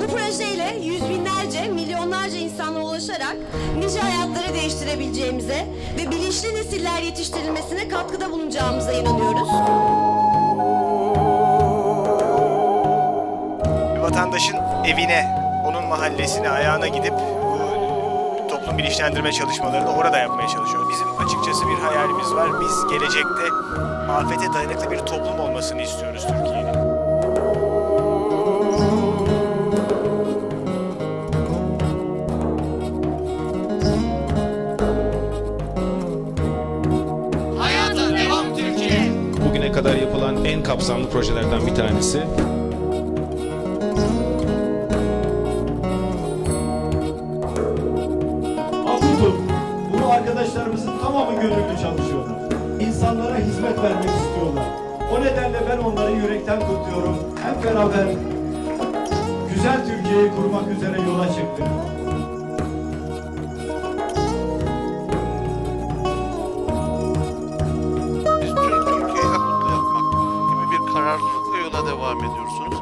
Bu projeyle yüz binlerce, milyonlarca insana ulaşarak nice hayatları değiştirebileceğimize ve bilinçli nesiller yetiştirilmesine katkıda bulunacağımıza inanıyoruz. Vatandaşın evine, onun mahallesine, ayağına gidip bu toplum bilinçlendirme çalışmalarını orada yapmaya çalışıyor. Bizim açıkçası bir hayalimiz var. Biz gelecekte afete dayanıklı bir toplum olmasını istiyoruz Türkiye'nin. Kapsamlı projelerden bir tanesi. Abudur. Bunu arkadaşlarımızın tamamı gönüllü çalışıyorlar. İnsanlara hizmet vermek istiyorlar. O nedenle ben onları yürekten kutluyorum. Hep beraber güzel Türkiye'yi kurmak üzere yola çıktık. Devam ediyorsunuz.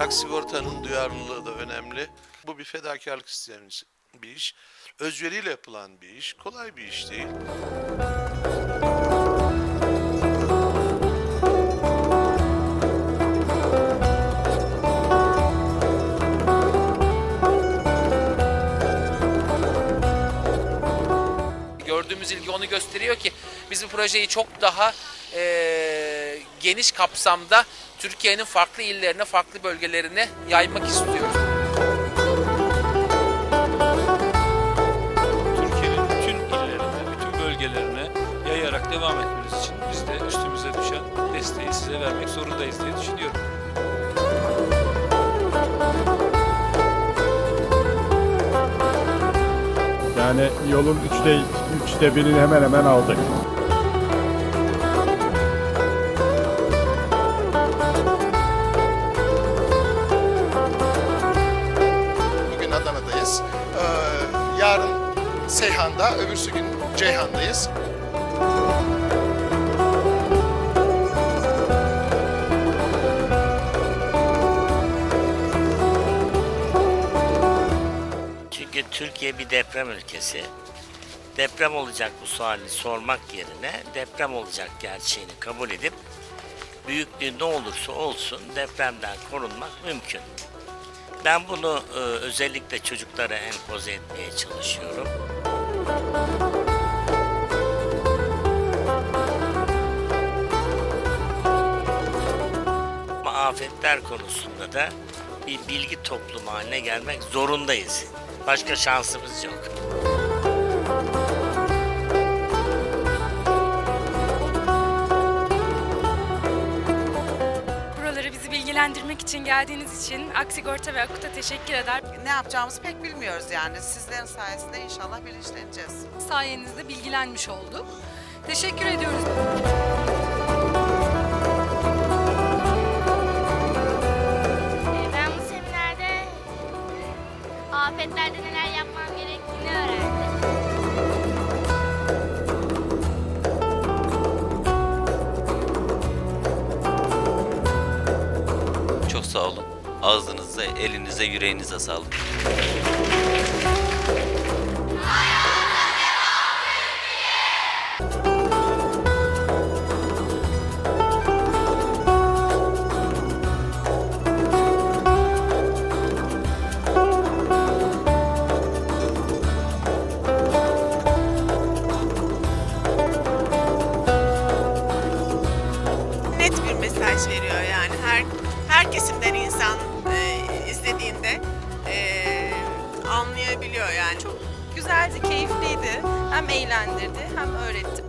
Aksigorta'nın duyarlılığı da önemli. Bu bir fedakarlık isteyen bir iş. Özveriyle yapılan bir iş. Kolay bir iş değil. Gördüğümüz ilgi onu gösteriyor ki biz bu projeyi çok daha eee, geniş kapsamda Türkiye'nin farklı illerine, farklı bölgelerine yaymak istiyoruz. Türkiye'nin bütün illerine, bütün bölgelerine yayarak devam etmeniz için biz de üstümüze düşen desteği size vermek zorundayız diye düşünüyorum. Yani yolun üçte, üçte birini hemen hemen aldık. Seyhan'da, öbürsü gün Ceyhan'dayız. Çünkü Türkiye bir deprem ülkesi. Deprem olacak bu suali sormak yerine deprem olacak gerçeğini kabul edip büyüklüğü ne olursa olsun depremden korunmak mümkün. Ben bunu e, özellikle çocuklara empoze etmeye çalışıyorum. Afetler konusunda da bir bilgi toplumu haline gelmek zorundayız. Başka şansımız yok. Buraları bizi bilgilendirmek için geldiğiniz için Aksigorta ve Akut'a teşekkür eder. Ne yapacağımızı pek bilmiyoruz yani. Sizlerin sayesinde inşallah bilinçleneceğiz. Sayenizde bilgilenmiş olduk. Teşekkür ediyoruz. Ben bu seminerde afetlerde neler yapmam gerektiğini öğrendim. Sağ olun. Ağzınıza, elinize, yüreğinize sağlık. Net bir mesaj veriyor her kesimden insan e, izlediğinde e, anlayabiliyor yani. Çok Güzeldi, keyifliydi. Hem eğlendirdi hem öğretti.